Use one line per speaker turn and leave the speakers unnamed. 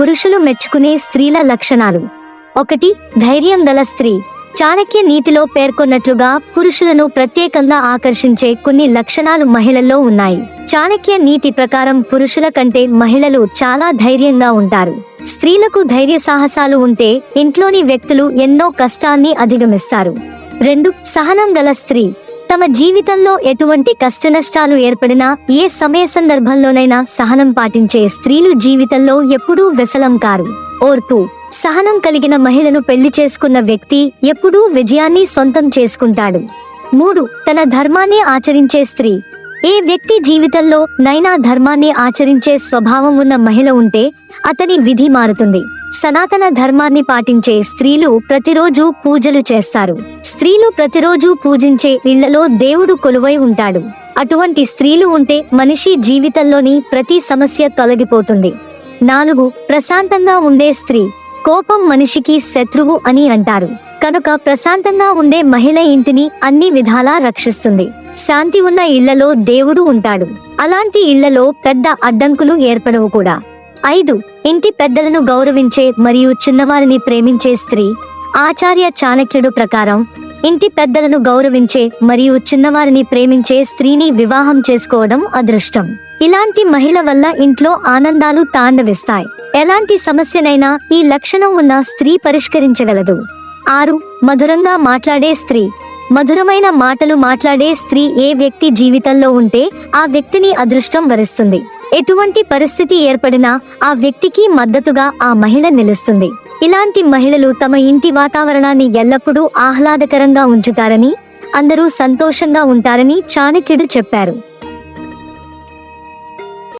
పురుషులు మెచ్చుకునే స్త్రీల లక్షణాలు. ఒకటి ధైర్యం గల స్త్రీ. చాణక్య నీతిలో పేర్కొన్నట్లుగా పురుషులను ప్రత్యేకంగా ఆకర్షించే కొన్ని లక్షణాలు మహిళల్లో ఉన్నాయి. చాణక్య నీతి ప్రకారం పురుషుల కంటే మహిళలు చాలా ధైర్యంగా ఉంటారు. స్త్రీలకు ధైర్య సాహసాలు ఉంటే ఇంట్లోని వ్యక్తులు ఎన్నో కష్టాన్ని అధిగమిస్తారు. రెండు సహనం గల స్త్రీ. తమ జీవితంలో ఎటువంటి కష్టనష్టాలు ఏర్పడినా ఏ సమయ సందర్భంలోనైనా సహనం పాటించే స్త్రీలు జీవితంలో ఎప్పుడూ విఫలం కారు. ఓర్పు సహనం కలిగిన మహిళను పెళ్ళి చేసుకున్న వ్యక్తి ఎప్పుడూ విజయాన్ని సొంతం చేసుకుంటాడు. మూడు తన ధర్మాన్ని ఆచరించే స్త్రీ. ఏ వ్యక్తి జీవితంలో నైనా ధర్మాన్ని ఆచరించే స్వభావం ఉన్న మహిళ ఉంటే అతని విధి మారుతుంది. సనాతన ధర్మాన్ని పాటించే స్త్రీలు ప్రతిరోజు పూజలు చేస్తారు. స్త్రీలు ప్రతిరోజు పూజించే ఇళ్ళలో దేవుడు కొలువై ఉంటాడు. అటువంటి స్త్రీలు ఉంటే మనిషి జీవితంలోని ప్రతి సమస్య తొలగిపోతుంది. నాలుగు ప్రశాంతంగా ఉండే స్త్రీ. కోపం మనిషికి శత్రువు అని అంటారు. కనుక ప్రశాంతంగా ఉండే మహిళ ఇంటిని అన్ని విధాలా రక్షిస్తుంది. శాంతి ఉన్న ఇళ్ళలో దేవుడు ఉంటాడు. అలాంటి ఇళ్ళలో పెద్ద అడ్డంకులు ఏర్పడవు కూడా. ఐదు ఇంటి పెద్దలను గౌరవించే మరియు చిన్నవారిని ప్రేమించే స్త్రీ. ఆచార్య చాణక్యుడు ప్రకారం ఇంటి పెద్దలను గౌరవించే మరియు చిన్నవారిని ప్రేమించే స్త్రీని వివాహం చేసుకోవడం అదృష్టం. ఇలాంటి మహిళ వల్ల ఇంట్లో ఆనందాలు తాండవిస్తాయి. ఎలాంటి సమస్యనైనా ఈ లక్షణం ఉన్న స్త్రీ పరిష్కరించగలదు. ఆరు మధురంగా మాట్లాడే స్త్రీ. మధురమైన మాటలు మాట్లాడే స్త్రీ ఏ వ్యక్తి జీవితంలో ఉంటే ఆ వ్యక్తిని అదృష్టం వరిస్తుంది. ఎటువంటి పరిస్థితి ఏర్పడినా ఆ వ్యక్తికి మద్దతుగా ఆ మహిళ నిలుస్తుంది. ఇలాంటి మహిళలు తమ ఇంటి వాతావరణాన్ని ఎల్లప్పుడూ ఆహ్లాదకరంగా ఉంచుతారని అందరూ సంతోషంగా ఉంటారని చాణక్యుడు చెప్పారు.